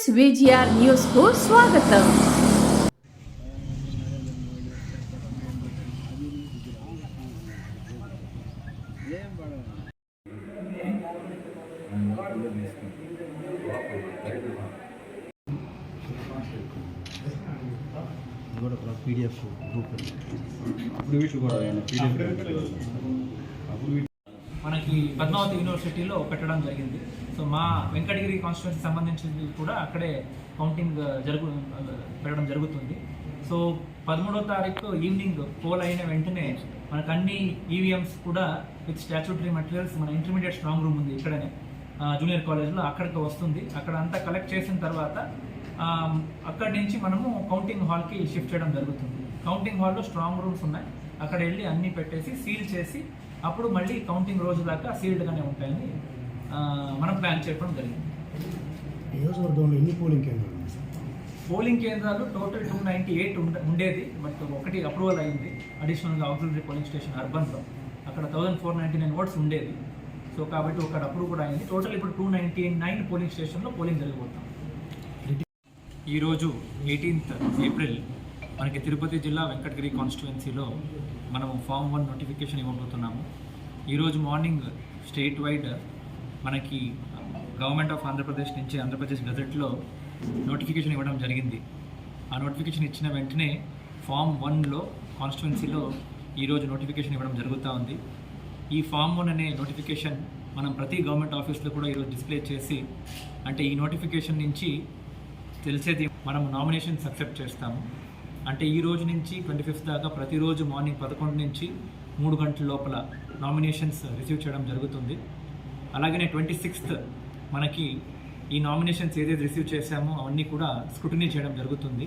ఎస్విజిఆర్ న్యూస్కు స్వాగతం ఇది కూడా ఒక పీడిఎఫ్ గ్రూప్ అప్పుడు వీటిలో కూడా పీడిఎఫ్ అప్పుడు వీటి మనకి పద్మావతి యూనివర్సిటీలో పెట్టడం జరిగింది. సో మా వెంకటగిరి కాన్స్టిట్యున్సీ సంబంధించింది కూడా అక్కడే కౌంటింగ్ జరుగు పెట్టడం జరుగుతుంది. సో పదమూడో తారీఖు ఈవినింగ్ పోల్ అయిన వెంటనే మనకు అన్ని ఈవీఎంస్ కూడా విత్ స్టాచ్యూటరీ మెటీరియల్స్ మన ఇంటర్మీడియట్ స్ట్రాంగ్ రూమ్ ఉంది ఇక్కడనే. జూనియర్ కాలేజ్లో అక్కడికి వస్తుంది. అక్కడ అంతా కలెక్ట్ చేసిన తర్వాత అక్కడి నుంచి మనము కౌంటింగ్ హాల్కి షిఫ్ట్ చేయడం జరుగుతుంది. కౌంటింగ్ హాల్లో స్ట్రాంగ్ రూమ్స్ ఉన్నాయి. అక్కడ వెళ్ళి అన్నీ పెట్టేసి సీల్ చేసి అప్పుడు మళ్ళీ కౌంటింగ్ రోజు దాకా సీల్డ్గానే ఉంటాయని ఆ, మనం ప్లాన్ చేయడం జరిగింది. నియోజకవర్గంలో ఎన్ని పోలింగ్ కేంద్రాలు? పోలింగ్ కేంద్రాలు టోటల్ టూ నైంటీ ఎయిట్ ఉండేది బట్ ఒకటి అప్రూవల్ అయింది. అడిషనల్గా ఆక్సిలరీ పోలింగ్ స్టేషన్ అర్బన్లో అక్కడ thousand four ninety nine votes ఉండేది. సో కాబట్టి ఒకటి అప్రూవ్ కూడా అయింది. టోటల్ ఇప్పుడు టూ నైంటీ నైన్ పోలింగ్ స్టేషన్లో పోలింగ్ జరిగిపోతాం ఈరోజు ఎయిటీన్త్ ఏప్రిల్ మనకి తిరుపతి జిల్లా వెంకటగిరి కాన్స్టిట్యుయెన్సీలో మనము ఫామ్ వన్ నోటిఫికేషన్ ఇవ్వబోతున్నాము. ఈరోజు మార్నింగ్ స్టేట్ వైడ్ మనకి um, గవర్నమెంట్ ఆఫ్ ఆంధ్రప్రదేశ్ నుంచి ఆంధ్రప్రదేశ్ గజెట్లో నోటిఫికేషన్ ఇవ్వడం జరిగింది. ఆ నోటిఫికేషన్ ఇచ్చిన వెంటనే ఫామ్ వన్లో కాన్స్టిట్యుయెన్సీలో ఈరోజు నోటిఫికేషన్ ఇవ్వడం జరుగుతూ ఉంది. ఈ ఫామ్ వన్ అనే నోటిఫికేషన్ మనం ప్రతి గవర్నమెంట్ ఆఫీస్లో కూడా ఈరోజు డిస్ప్లే చేసి అంటే ఈ నోటిఫికేషన్ నుంచి తెలిసేది మనం నామినేషన్స్ అక్సెప్ట్ చేస్తాము. అంటే ఈ రోజు నుంచి ట్వంటీ ఫిఫ్త్ దాకా ప్రతిరోజు మార్నింగ్ పదకొండు నుంచి మూడు గంటల లోపల నామినేషన్స్ రిసీవ్ చేయడం జరుగుతుంది. అలాగనే ట్వంటీ సిక్స్త్ మనకి ఈ నామినేషన్స్ ఏదైతే రిసీవ్ చేశామో అవన్నీ కూడా స్క్రూటినీ చేయడం జరుగుతుంది.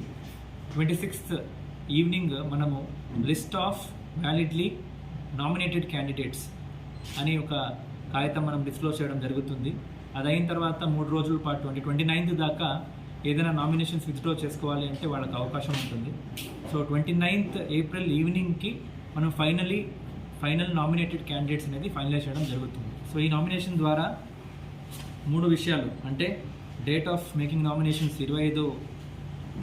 ట్వంటీ సిక్స్త్ ఈవినింగ్ మనము list of validly nominated candidates అనే ఒక కాగితం మనం డిస్క్లోజ్ చేయడం జరుగుతుంది. అది అయిన తర్వాత మూడు రోజుల పాటు అంటే ట్వంటీ నైన్త్ దాకా ఏదైనా నామినేషన్స్ విత్డ్రా చేసుకోవాలి అంటే వాళ్ళకి అవకాశం ఉంటుంది. సో ట్వంటీ నైన్త్ ఏప్రిల్ ఈవినింగ్కి మనం ఫైనలీ ఫైనల్ నామినేటెడ్ క్యాండిడేట్స్ అనేది ఫైనలైజ్ చేయడం జరుగుతుంది. సో ఈ నామినేషన్ ద్వారా మూడు విషయాలు అంటే డేట్ ఆఫ్ మేకింగ్ నామినేషన్స్ ఇరవై ఐదో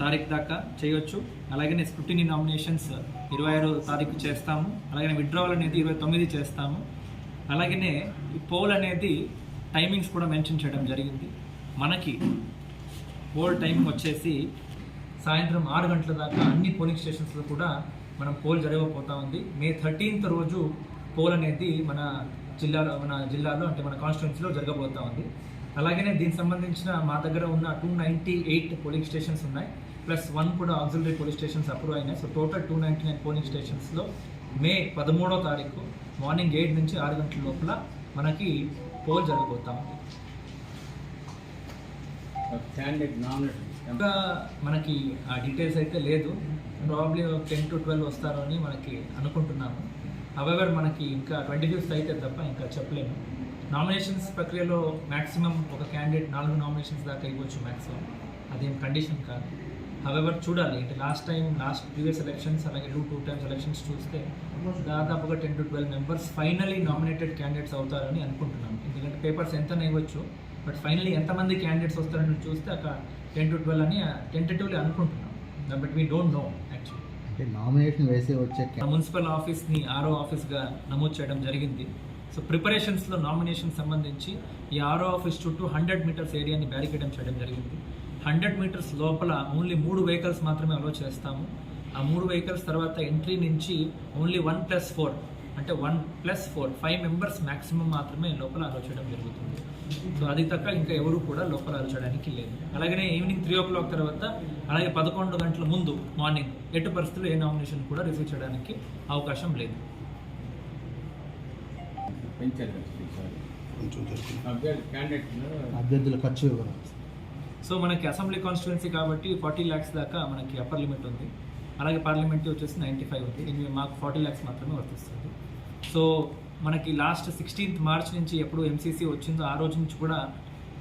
తారీఖు దాకా చేయొచ్చు. అలాగనే స్క్రూటినీ నామినేషన్స్ ఇరవై ఆరో తారీఖు చేస్తాము. అలాగనే విత్డ్రావల్ అనేది ఇరవై తొమ్మిది చేస్తాము. అలాగనే ఈ పోల్ అనేది టైమింగ్స్ కూడా మెన్షన్ చేయడం జరిగింది. మనకి పోల్ టైం వచ్చేసి సాయంత్రం ఆరు గంటల దాకా అన్ని పోలింగ్ స్టేషన్స్లో కూడా మనం పోల్ జరగబోతా ఉంది. మే థర్టీన్త్ రోజు పోల్ అనేది మన జిల్లాలో మన జిల్లాలో అంటే మన కాన్స్టిట్యున్సీలో జరగబోతా ఉంది. అలాగనే దీనికి సంబంధించిన మా దగ్గర ఉన్న two ninety eight polling stations ఉన్నాయి. ప్లస్ వన్ కూడా ఆక్సిలరీ పోలింగ్ స్టేషన్స్ అప్రూవ్ అయినాయి. So total two ninety nine polling స్టేషన్స్లో May పదమూడో తారీఖు మార్నింగ్ ఎయిట్ నుంచి ఆరు గంటల లోపల మనకి పోల్ జరగబోతా ఉంది. క్యాండిడేట్ నామినేషన్ ఇంకా మనకి ఆ డీటెయిల్స్ అయితే లేదు. ప్రాబ్లీ టెన్ టు ట్వెల్వ్ వస్తారు అని మనకి అనుకుంటున్నాము. అవెవర్ మనకి ఇంకా ట్వంటీ ఫిఫ్త్ అయితే తప్ప ఇంకా చెప్పలేము. నామినేషన్స్ ప్రక్రియలో మ్యాక్సిమం ఒక క్యాండిడేట్ నాలుగు నామినేషన్స్ దాకా ఇవ్వచ్చు మ్యాక్సిమం అదేం కండిషన్ కాదు. అవెవర్ చూడాలి. అంటే last time last previous elections అలాగే టూ టూ టైమ్స్ ఎలక్షన్స్ చూస్తే దాదాపుగా ten to twelve members finally nominated candidates అవుతారని అనుకుంటున్నాను ఎందుకంటే పేపర్స్ ఎంత ఇవ్వచ్చు. బట్ ఫైనలీ ఎంతమంది క్యాండిడేట్స్ వస్తారని చూస్తే అక్కడ టెన్ టు ట్వెల్వ్ అని టెంటేటివ్లీ అనుకుంటున్నాం. But we don't know actually అంటే నామినేషన్ వేసే వచ్చే మున్సిపల్ ఆఫీస్ని ఆరో ఆఫీస్గా నమోదు చేయడం జరిగింది. సో ప్రిపరేషన్స్లో నామినేషన్ సంబంధించి ఈ ఆరో ఆఫీస్ చుట్టూ హండ్రెడ్ మీటర్స్ ఏరియాని బ్యారికేడం చేయడం జరిగింది. హండ్రెడ్ మీటర్స్ లోపల ఓన్లీ మూడు వెహికల్స్ మాత్రమే అలో చేస్తాము. ఆ మూడు వెహికల్స్ తర్వాత ఎంట్రీ నుంచి ఓన్లీ వన్ ప్లస్ ఫోర్ అంటే one plus four five members maximum మాత్రమే లోపల అలో చేయడం జరుగుతుంది. సో అది తప్ప ఇంకా ఎవరు కూడా లోపల అలో చేయడానికి లేదు. అలాగనే ఈవినింగ్ త్రీ ఓ క్లాక్ తర్వాత అలాగే పదకొండు గంటల ముందు మార్నింగ్ ఎటు పరిస్థితుల్లో ఏ నామినేషన్ కూడా రిసీవ్ చేయడానికి అవకాశం లేదు. అభ్యర్థుల ఖర్చు సో మనకి అసెంబ్లీ కాన్స్టిట్యున్సీ కాబట్టి ఫార్టీ ల్యాక్స్ దాకా మనకి అప్పర్ లిమిట్ ఉంది. అలాగే పార్లమెంట్ వచ్చేసి నైంటీ ఫైవ్ ఉంది. మాకు ఫార్టీ ల్యాక్స్ మాత్రమే వర్తిస్తుంది. సో మనకి లాస్ట్ సిక్స్టీన్త్ మార్చ్ నుంచి ఎప్పుడు ఎంసీసీ వచ్చిందో ఆ రోజు నుంచి కూడా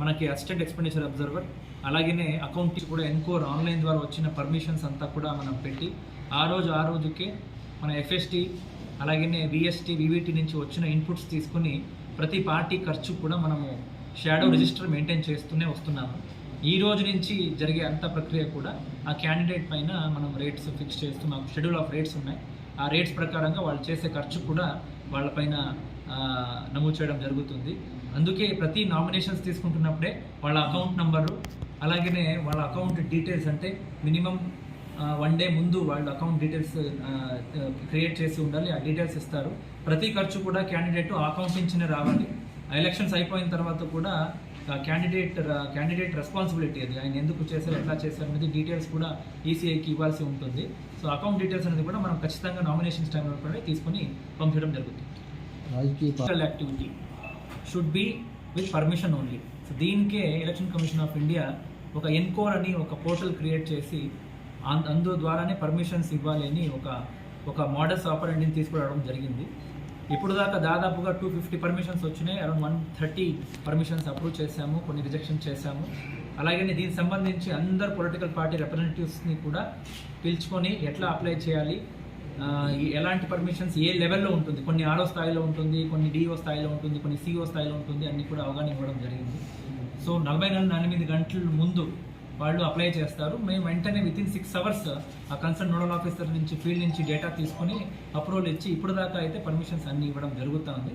మనకి అసిస్టెంట్ ఎక్స్పెండిచర్ అబ్జర్వర్ అలాగనే అకౌంట్ కూడా ఎన్కోర్ ఆన్లైన్ ద్వారా వచ్చిన పర్మిషన్స్ అంతా కూడా మనం పెట్టి ఆ రోజు ఆ రోజుకే మన ఎఫ్ఎస్టీ అలాగనే విఎస్టీ వివిటి నుంచి వచ్చిన ఇన్పుట్స్ తీసుకుని ప్రతి పార్టీ ఖర్చు కూడా మనము షాడో రిజిస్టర్ మెయింటైన్ చేస్తూనే వస్తున్నాము. ఈ రోజు నుంచి జరిగే అంత ప్రక్రియ కూడా ఆ క్యాండిడేట్ పైన మనం రేట్స్ ఫిక్స్ చేస్తూ మాకు షెడ్యూల్ ఆఫ్ రేట్స్ ఉన్నాయి. ఆ రేట్స్ ప్రకారంగా వాళ్ళు చేసే ఖర్చు కూడా వాళ్ళపైన నమోదు చేయడం జరుగుతుంది. అందుకే ప్రతి నామినేషన్స్ తీసుకుంటున్నప్పుడే వాళ్ళ అకౌంట్ నంబరు అలాగనే వాళ్ళ అకౌంట్ డీటెయిల్స్ అంటే మినిమం వన్ డే ముందు వాళ్ళ అకౌంట్ డీటెయిల్స్ క్రియేట్ చేసి ఉండాలి. ఆ డీటెయిల్స్ ఇస్తారు. ప్రతి ఖర్చు కూడా క్యాండిడేట్ ఆ అకౌంట్ నుంచినే రావాలి. ఆ ఎలక్షన్స్ అయిపోయిన తర్వాత కూడా క్యాండిడేట్ క్యాండిడేట్ రెస్పాన్సిబిలిటీ అది. ఆయన ఎందుకు చేశారు ఎట్లా చేశారు అనేది డీటెయిల్స్ కూడా ఈసీఐకి ఇవ్వాల్సి ఉంటుంది. సో అకౌంట్ డీటెయిల్స్ అనేది కూడా మనం ఖచ్చితంగా నామినేషన్స్ టైంలో కూడా తీసుకొని పంపించడం జరుగుతుంది. Activity should be with permission only so దీనికే ఎలక్షన్ కమిషన్ ఆఫ్ ఇండియా ఒక ఎన్కోర్ అని ఒక పోర్టల్ క్రియేట్ చేసి అందు ద్వారానే పర్మిషన్స్ ఇవ్వాలి అని ఒక ఒక మోడల్స్ ఆపరేటింగ్ తీసుకురావడం జరిగింది. ఇప్పుడు దాకా దాదాపుగా టూ ఫిఫ్టీ పర్మిషన్స్ వచ్చినాయి. Around one thirty permissions approve చేశాము కొన్ని రిజెక్షన్ చేశాము. అలాగే దీనికి సంబంధించి అందరు పొలిటికల్ పార్టీ రిప్రజెంటేటివ్స్ని కూడా పిలుచుకొని ఎట్లా అప్లై చేయాలి? ఎలాంటి పర్మిషన్స్ ఏ లెవెల్లో ఉంటుంది? కొన్ని ఆరో స్థాయిలో ఉంటుంది కొన్ని డిఓ స్థాయిలో ఉంటుంది కొన్ని సిఓ స్థాయిలో ఉంటుంది అన్ని కూడా అవగాహన ఇవ్వడం జరిగింది. సో నలభై నాలుగు ఎనిమిది గంటల ముందు వాళ్ళు అప్లై చేస్తారు. మేము వెంటనే విత్ ఇన్ సిక్స్ అవర్స్ ఆ కన్సర్న్ నోడల్ ఆఫీసర్ నుంచి ఫీల్డ్ నుంచి డేటా తీసుకొని అప్రూవల్ ఇచ్చి ఇప్పుడు దాకా అయితే పర్మిషన్స్ అన్ని ఇవ్వడం జరుగుతుంది.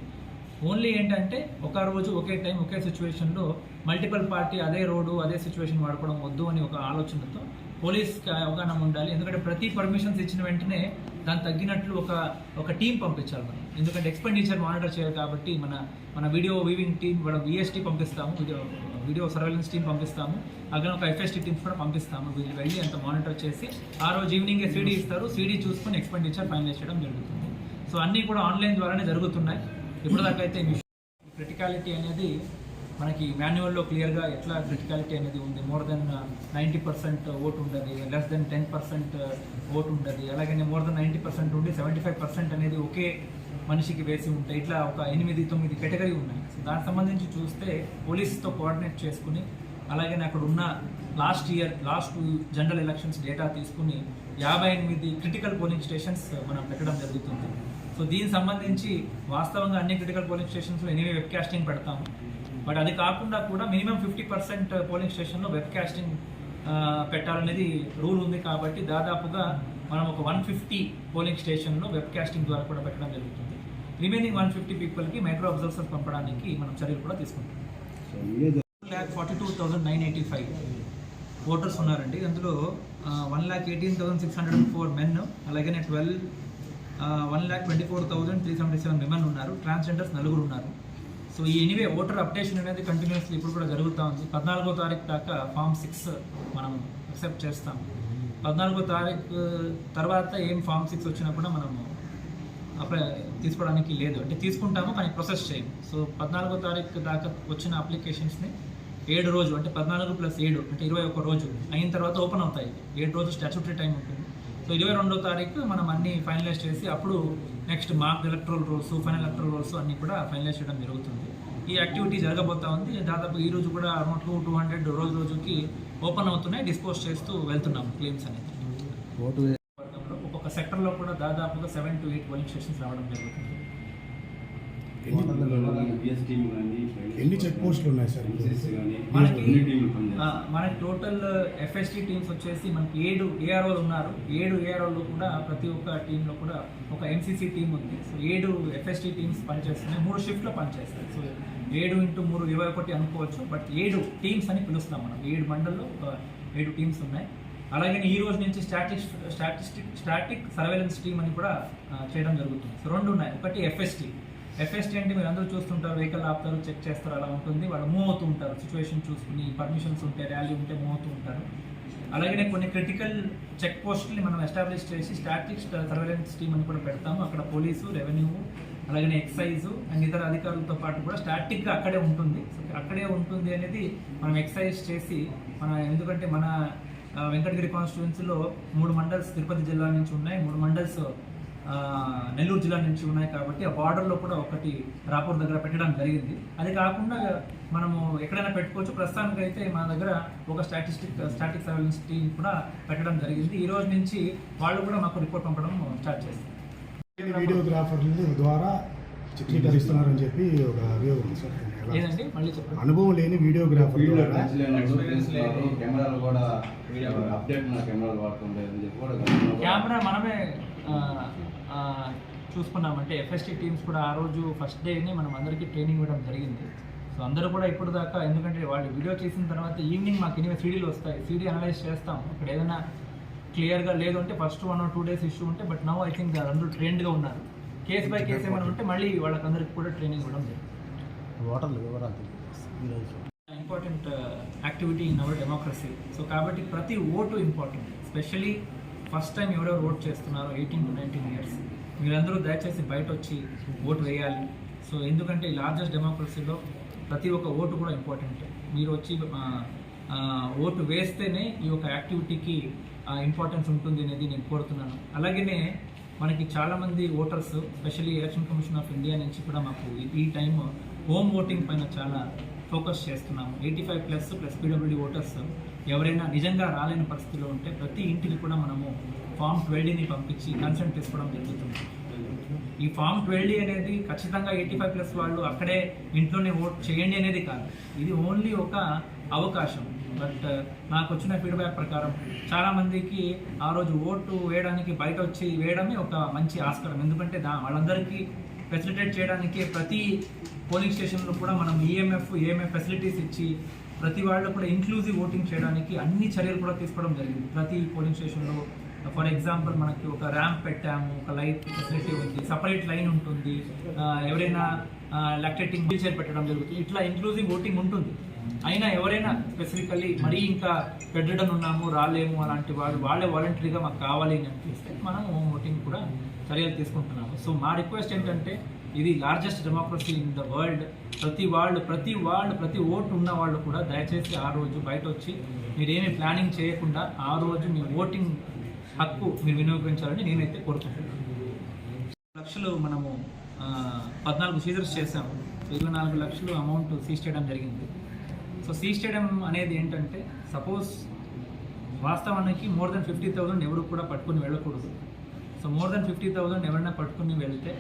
ఓన్లీ ఏంటంటే ఒక రోజు ఒకే టైం ఒకే సిచ్యువేషన్లో మల్టిపుల్ పార్టీ అదే రోడ్డు అదే సిచ్యువేషన్ వాడుకోవడం వద్దు అని ఒక ఆలోచనతో పోలీస్కి అవగాహన ఉండాలి. ఎందుకంటే ప్రతి పర్మిషన్స్ ఇచ్చిన వెంటనే దాన్ని తగ్గినట్లు ఒక ఒక టీం పంపించాలి మనం. ఎందుకంటే ఎక్స్పెండిచర్ మానిటర్ చేయాలి కాబట్టి మన మన వీడియో వీవింగ్ టీం మన విఎస్టీ పంపిస్తాము. వీడియో సర్వేలెన్స్ టీం పంపిస్తాము. అలాగే ఒక ఎఫ్ఎస్టీ టీమ్స్ కూడా పంపిస్తాము. వీళ్ళు వెళ్ళి అంత మానిటర్ చేసి ఆ రోజు ఈవినింగ్ సీడీ ఇస్తారు. సీడీ చూసుకొని ఎక్స్పెండిచర్ ఫైనలైజ్ చేయడం జరుగుతుంది. సో అన్నీ కూడా ఆన్లైన్ ద్వారానే జరుగుతున్నాయి. ఇప్పుడు దాకా అయితే క్రిటికాలిటీ అనేది మనకి మాన్యువల్లో క్లియర్గా ఎట్లా క్రిటికాలిటీ అనేది ఉంది? More than ninety percent vote ఉండదు. Less than ten percent vote ఉండదు. అలాగే మోర్ దెన్ నైంటీ పర్సెంట్ ఉండి సెవెంటీ ఫైవ్ పర్సెంట్ అనేది ఒకే మనిషికి వేసి ఉంటాయి. ఇట్లా ఒక ఎనిమిది తొమ్మిది కేటగిరీ ఉన్నాయి. సో దానికి సంబంధించి చూస్తే పోలీస్తో కోఆర్డినేట్ చేసుకుని అలాగే అక్కడ ఉన్న last year last general elections data తీసుకుని యాభై ఎనిమిది క్రిటికల్ పోలింగ్ స్టేషన్స్ మనం పెట్టడం జరుగుతుంది. సో దీనికి సంబంధించి వాస్తవంగా అన్ని క్రిటికల్ పోలింగ్ స్టేషన్స్లో ఎనివే వెబ్ కాస్టింగ్ పెడతాము. బట్ అది కాకుండా కూడా మినిమం ఫిఫ్టీ పర్సెంట్ పోలింగ్ స్టేషన్లో వెబ్ కాస్టింగ్ పెట్టాలనేది రూల్ ఉంది కాబట్టి దాదాపుగా మనం ఒక వన్ ఫిఫ్టీ పోలింగ్ స్టేషన్లో వెబ్ కాస్టింగ్ ద్వారా కూడా పెట్టడం జరుగుతుంది. రిమైనింగ్ వన్ ఫిఫ్టీ పీపుల్కి మైక్రో అబ్జర్వర్స్ పంపడానికి మనం చర్యలు కూడా తీసుకుంటాం. Lakh forty two thousand nine eighty five voters ఉన్నారండి. అందులో one lakh eighteen thousand six hundred and four men అలాగే twelve one lakh twenty four thousand three seventy seven women ఉన్నారు. ట్రాన్స్జెండర్స్ నలుగురు ఉన్నారు. సో ఈ ఎనీవే ఓటర్ అప్డేషన్ అనేది continuously ఇప్పుడు కూడా జరుగుతూ ఉంది. పద్నాలుగో తారీఖు దాకా ఫామ్ సిక్స్ మనం అక్సెప్ట్ చేస్తాం. పద్నాలుగో తారీఖు తర్వాత ఏం ఫామ్ సిక్స్ వచ్చినా కూడా మనము అప్లై తీసుకోవడానికి లేదు. అంటే తీసుకుంటాము కానీ ప్రొసెస్ చేయము సో పద్నాలుగో తారీఖు దాకా వచ్చిన అప్లికేషన్స్ని ఏడు రోజు అంటే పద్నాలుగు ప్లస్ ఏడు అంటే ఇరవై ఒక్క రోజు అయిన తర్వాత ఓపెన్ అవుతాయి. ఏడు రోజు స్టాచ్యూటరీ టైం ఉంటుంది. సో ఇరవై రెండో తారీఖు మనం అన్ని ఫైనలైజ్ చేసి అప్పుడు next mark electoral rolls final electoral rolls అన్నీ కూడా ఫైనలైజ్ చేయడం జరుగుతుంది. ఈ యాక్టివిటీ జరగబోతా ఉంది. దాదాపు ఈ రోజు కూడా అరౌండ్ టూ టూ హండ్రెడ్ రోజు రోజుకి ఓపెన్ అవుతున్నాయి. డిస్పోజ్ చేస్తూ వెళ్తున్నాం క్లెయిమ్స్ అనేది. ఒక్కొక్క సెక్టర్లో కూడా దాదాపుగా seven to eight polling stations రావడం జరుగుతుంది. ఎన్ని చెక్ పోస్టులు ఉన్నాయి సార్ మనకి మనకి టోటల్ ఎఫ్ఎస్టీ టీమ్స్ వచ్చేసి మనకి ఏడు ఏఆర్ఓలు ఉన్నారు. ఏడు ఏఆర్ఓలు కూడా ప్రతి ఒక్క టీంలో కూడా ఒక ఎంసీసీ టీం ఉంది. సో ఏడు ఎఫ్ఎస్టీ టీమ్స్ పనిచేస్తున్నాయి. మూడు షిఫ్ట్లో పనిచేస్తాయి. సో ఏడు ఇంటూ మూడు ఇరవై ఒకటి అనుకోవచ్చు. బట్ ఏడు టీమ్స్ అని పిలుస్తాం మనం. ఏడు మండల్లో ఒక ఏడు టీమ్స్ ఉన్నాయి. అలాగే ఈ రోజు నుంచి static statistic static surveillance team అని కూడా చేయడం జరుగుతుంది. సో రెండు ఉన్నాయి. ఒకటి ఎఫ్ఎస్టీ ఎఫ్ఎస్టీ అంటే మీరు అందరూ చూస్తుంటారు వెహికల్ ఆపుతారు చెక్ చేస్తారు అలా ఉంటుంది. వాళ్ళు మూవ్ అవుతూ ఉంటారు సిచ్యువేషన్ చూసుకుని పర్మిషన్స్ ఉంటే ర్యాలీ ఉంటే మూవ్ అవుతూ ఉంటారు. అలాగే కొన్ని క్రిటికల్ చెక్ పోస్టుల్ని మనం ఎస్టాబ్లిష్ చేసి స్టాటిక్ సర్వేలెన్స్ టీమ్ అని కూడా పెడతాము. అక్కడ పోలీసు రెవెన్యూ అలాగే ఎక్సైజ్ అండ్ ఇతర అధికారులతో పాటు కూడా స్టాటిక్గా అక్కడే ఉంటుంది. సో అక్కడే ఉంటుంది అనేది మనం ఎక్సైజ్ చేసి మన ఎందుకంటే మన వెంకటగిరి కాన్స్టిట్యున్సీలో మూడు మండల్స్ తిరుపతి జిల్లా నుంచి ఉన్నాయి. మూడు మండల్స్ నెల్లూరు జిల్లా నుంచి ఉన్నాయి కాబట్టి ఆ బార్డర్లో కూడా ఒకటి రాపూర్ దగ్గర పెట్టడం జరిగింది. అది కాకుండా మనము ఎక్కడైనా పెట్టుకోవచ్చు. ప్రస్తుతానికి అయితే మన దగ్గర ఒక స్టాటిస్టిక్ స్టాటిక్ సర్వేలెన్స్ టీం కూడా పెట్టడం జరిగింది. ఈ రోజు నుంచి వాళ్ళు కూడా మాకు రిపోర్ట్ పంపడం స్టార్ట్ చేస్తారు. వీడియోగ్రాఫర్ల ద్వారా చిత్రీకరిస్తున్నారని చెప్పి ఒక అభియోగం ఉంది సార్. అనుభవం లేని వీడియోగ్రాఫర్. కెమెరాలు కూడా కెమెరాలు కూడా- కెమెరా మనమే చూసుకున్నామంటే ఎఫ్ఎస్టీ టీమ్స్ కూడా ఆ రోజు ఫస్ట్ డేనే మనం అందరికీ ట్రైనింగ్ ఇవ్వడం జరిగింది. సో అందరూ కూడా ఇప్పుడు దాకా ఎందుకంటే వాళ్ళు వీడియో చేసిన తర్వాత ఈవినింగ్ మాకు ఎనిమిది సీడీలు వస్తాయి. సీడీ అనలైజ్ చేస్తాం. ఇక్కడ ఏదైనా క్లియర్గా లేదు అంటే first one or two days issue ఉంటే బట్ నౌ ఐ థింక్ అందరూ ట్రైన్డ్గా ఉన్నారు. కేస్ బై కేస్ ఏమైనా ఉంటే మళ్ళీ వాళ్ళకందరికీ కూడా ట్రైనింగ్ ఇవ్వడం జరిగింది. ఓటర్లు వివరాలు important activity in our democracy so కాబట్టి ప్రతి vote important specially first time ఎవరెవరు ఓట్ చేస్తున్నారో ఎయిటీన్ టు నైన్టీన్ ఇయర్స్ మీరందరూ దయచేసి బయట వచ్చి ఓటు వేయాలి. సో ఎందుకంటే ఈ లార్జెస్ట్ డెమోక్రసీలో ప్రతి ఒక్క ఓటు కూడా ఇంపార్టెంట్ మీరు వచ్చి ఓటు వేస్తేనే ఈ యొక్క యాక్టివిటీకి ఇంపార్టెన్స్ ఉంటుంది అనేది నేను కోరుతున్నాను. అలాగనే మనకి చాలామంది voters specially election commission of India నుంచి కూడా మాకు ఈ- ఈ టైం హోమ్ ఓటింగ్ పైన చాలా ఫోకస్ చేస్తున్నాము. Eighty five plus plus PWD voters ఎవరైనా నిజంగా రాలేని పరిస్థితిలో ఉంటే ప్రతి ఇంటికి కూడా మనము ఫామ్ ట్వెల్డీని పంపించి కన్సల్ట్ తీసుకోవడం జరుగుతుంది. ఈ ఫామ్ ట్వెల్డీ అనేది ఖచ్చితంగా ఎయిటీ ఫైవ్ ప్లస్ వాళ్ళు అక్కడే ఇంట్లోనే ఓట్ చేయండి అనేది కాదు. ఇది ఓన్లీ ఒక అవకాశం. బట్ నాకు వచ్చిన ఫీడ్బ్యాక్ ప్రకారం చాలామందికి ఆ రోజు ఓటు వేయడానికి బయట వచ్చి వేయడమే ఒక మంచి ఆస్కారం. ఎందుకంటే దా వాళ్ళందరికీ ఫెసిలిటేట్ చేయడానికి ప్రతి పోలింగ్ స్టేషన్లో కూడా మనం ఈఎంఎఫ్ ఏఎంఎఫ్ ఫెసిలిటీస్ ఇచ్చి ప్రతి వాళ్ళు కూడా ఇంక్లూజివ్ ఓటింగ్ చేయడానికి అన్ని చర్యలు కూడా తీసుకోవడం జరిగింది. ప్రతి పోలింగ్ స్టేషన్లో ఫర్ ఎగ్జాంపుల్ మనకి ఒక ర్యాంప్ పెట్టాము ఒక లైట్ ఫెసిలిటీ ఉంది సపరేట్ లైన్ ఉంటుంది ఎవరైనా లాక్టేటింగ్ వీల్ చైర్ పెట్టడం జరుగుతుంది ఇట్లా ఇంక్లూజివ్ ఓటింగ్ ఉంటుంది. అయినా ఎవరైనా స్పెసిఫికల్లీ మరీ ఇంకా పెట్టడం ఉన్నాము రాలేము అలాంటి వాళ్ళు వాళ్ళే వాలంటరీగా మాకు కావాలి అని అనిపిస్తే మనం హోమ్ ఓటింగ్ కూడా చర్యలు తీసుకుంటున్నాము. సో మా రిక్వెస్ట్ ఏంటంటే ఇది largest democracy in the world ప్రతి వాళ్ళు ప్రతి వాళ్ళు ప్రతి ఓటు ఉన్న వాళ్ళు కూడా దయచేసి ఆ రోజు బయట వచ్చి మీరేమి ప్లానింగ్ చేయకుండా ఆ రోజు మీ ఓటింగ్ హక్కు మీరు వినియోగించాలని నేనైతే కోరుకుంటున్నాను. లక్షలు మనము పద్నాలుగు సీజర్స్ చేసాము ఇరవై నాలుగు లక్షలు అమౌంట్ సీజ్ చేయడం జరిగింది. సో సీజ్ చేయడం అనేది ఏంటంటే సపోజ్ వాస్తవానికి మోర్ దెన్ ఫిఫ్టీ థౌజండ్ ఎవరు కూడా పట్టుకుని వెళ్ళకూడదు. So more than fifty thousand ఎవరైనా పట్టుకుని వెళ్తే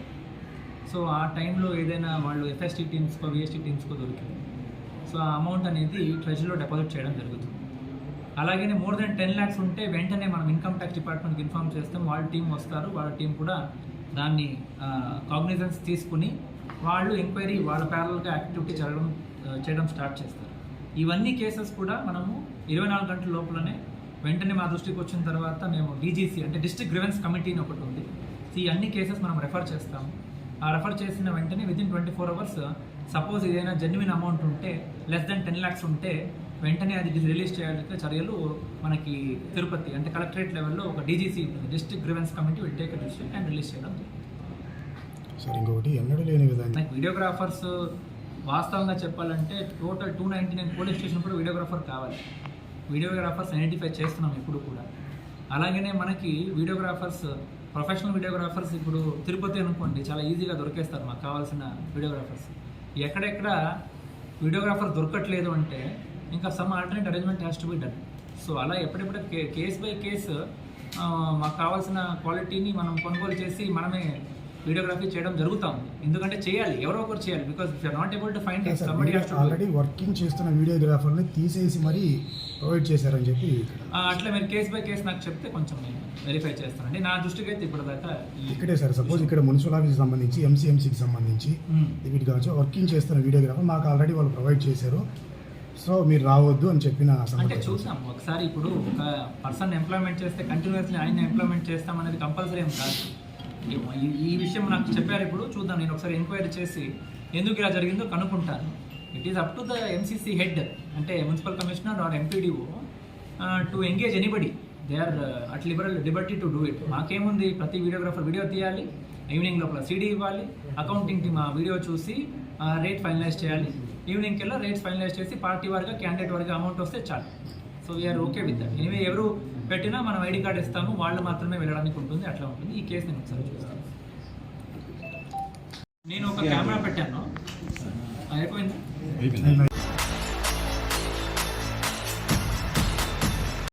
సో ఆ టైంలో ఏదైనా వాళ్ళు ఎఫ్ఎస్టీ టీమ్స్కో విఎస్టీ టీమ్స్కో దొరికింది. సో ఆ అమౌంట్ అనేది ట్రెజరీలో డిపాజిట్ చేయడం జరుగుతుంది. అలాగే మోర్ దెన్ టెన్ ల్యాక్స్ ఉంటే వెంటనే మనం ఇన్కమ్ ట్యాక్స్ డిపార్ట్మెంట్కి ఇన్ఫార్మ్ చేస్తాం వాళ్ళ టీం వస్తారు. వాళ్ళ టీం కూడా దాన్ని కాగ్నిజెన్స్ తీసుకుని వాళ్ళు ఎంక్వైరీ వాళ్ళ ప్యారల్గా యాక్టివిటీ చేయడం చేయడం స్టార్ట్ చేస్తారు. ఇవన్నీ కేసెస్ కూడా మనము ఇరవై నాలుగు గంటల లోపలనే వెంటనే మా దృష్టికి వచ్చిన తర్వాత మేము డీజీసీ అంటే డిస్ట్రిక్ట్ గ్రివెన్స్ కమిటీ అని ఒకటి ఉంది. సో ఈ అన్ని కేసెస్ మనం రెఫర్ చేస్తాము. రెఫర్ చేసిన వెంటనే within twenty four hours suppose ఏదైనా జెన్యున్ అమౌంట్ ఉంటే లెస్ దెన్ టెన్ ల్యాక్స్ ఉంటే వెంటనే అది రిలీజ్ చేయాలంటే చర్యలు మనకి తిరుపతి అంటే కలెక్టరేట్ లెవెల్లో ఒక DGC district grievance committee will take decision and release చేయడం. సార్ ఇంకొకటి ఎన్నడూ లేని విధంగా. వీడియోగ్రాఫర్స్ వాస్తవంగా చెప్పాలంటే total two ninety nine police station కూడా వీడియోగ్రాఫర్ కావాలి. వీడియోగ్రాఫర్స్ ఐడెంటిఫై చేస్తున్నాం ఇప్పుడు కూడా. అలాగనే మనకి వీడియోగ్రాఫర్స్ ప్రొఫెషనల్ వీడియోగ్రాఫర్స్ ఇప్పుడు తిరుపతి అనుకోండి చాలా ఈజీగా దొరికేస్తారు మాకు కావాల్సిన వీడియోగ్రాఫర్స్. ఎక్కడెక్కడ వీడియోగ్రాఫర్ దొరకట్లేదు అంటే ఇంకా some alternate arrangement has to be done so అలా ఎప్పుడెప్పుడు కేస్ బై కేసు మాకు కావాల్సిన క్వాలిటీని మనం కొనుగోలు చేసి మనమే వీడియోగ్రఫీ చేయడం జరుగుతూ ఉంది. ఎందుకంటే చేయాలి ఎవరో ఒకరు చేయాలి because if not able to find it. Already working చేస్తున్న వీడియోగ్రాఫర్ని తీసేసి మరీ ప్రొవైడ్ చేశారని చెప్పి అట్లా మీరు కేస్ బై కేస్ నాకు చెప్తే కొంచెం నేను వెరిఫై చేస్తానండి నా దృష్టికి అయితే ఇప్పటిదాకా ఈ- ఇక్కడే సార్ సపోజ్ ఇక్కడ మున్సిపల్ ఆఫీస్కి సంబంధించి ఎంసీఎంసీకి సంబంధించి మ్మ్. వీటి కావచ్చు వర్కింగ్ చేస్తున్న వీడియోగ్రాఫర్ మాకు ఆల్రెడీ వాళ్ళు ప్రొవైడ్ చేశారు సో మీరు రావద్దు అని చెప్పిన అంటే. చూసాం ఒకసారి ఇప్పుడు ఒక పర్సన్ ఎంప్లాయ్మెంట్ చేస్తే కంటిన్యూస్లీ ఆయన ఎంప్లాయ్మెంట్ చేస్తాం అనేది కంపల్సరీ ఏం కాదు ఈ- విషయం నాకు చెప్పారు ఇప్పుడు. చూద్దాం నేను ఒకసారి ఎంక్వైరీ చేసి ఎందుకు ఇలా జరిగిందో కనుక్కుంటాను. It is up to the MCC head అంటే municipal commissioner or MPDO to engage anybody they are at liberal liberty to do it మాకేముంది? ప్రతి వీడియోగ్రాఫర్ వీడియో తీయాలి ఈవినింగ్ లోపల సీడీ ఇవ్వాలి అకౌంటింగ్ టీమ్ ఆ వీడియో చూసి రేట్ ఫైనలైజ్ చేయాలి. Evening కల్లా rates finalize చేసి పార్టీ వారిగా క్యాండిడేట్ వారిగా అమౌంట్ వస్తే చాలు. So we are okay with that anyway ఎవరు పెట్టినా మనం ఐడి కార్డ్ ఇస్తాము వాళ్ళు మాత్రమే వెళ్ళడానికి ఉంటుంది అట్లా ఉంటుంది. ఈ కేసు నేను ఒకసారి చూస్తాను. నేను ఒక కెమెరా పెట్టాను. అయిపోయిందా.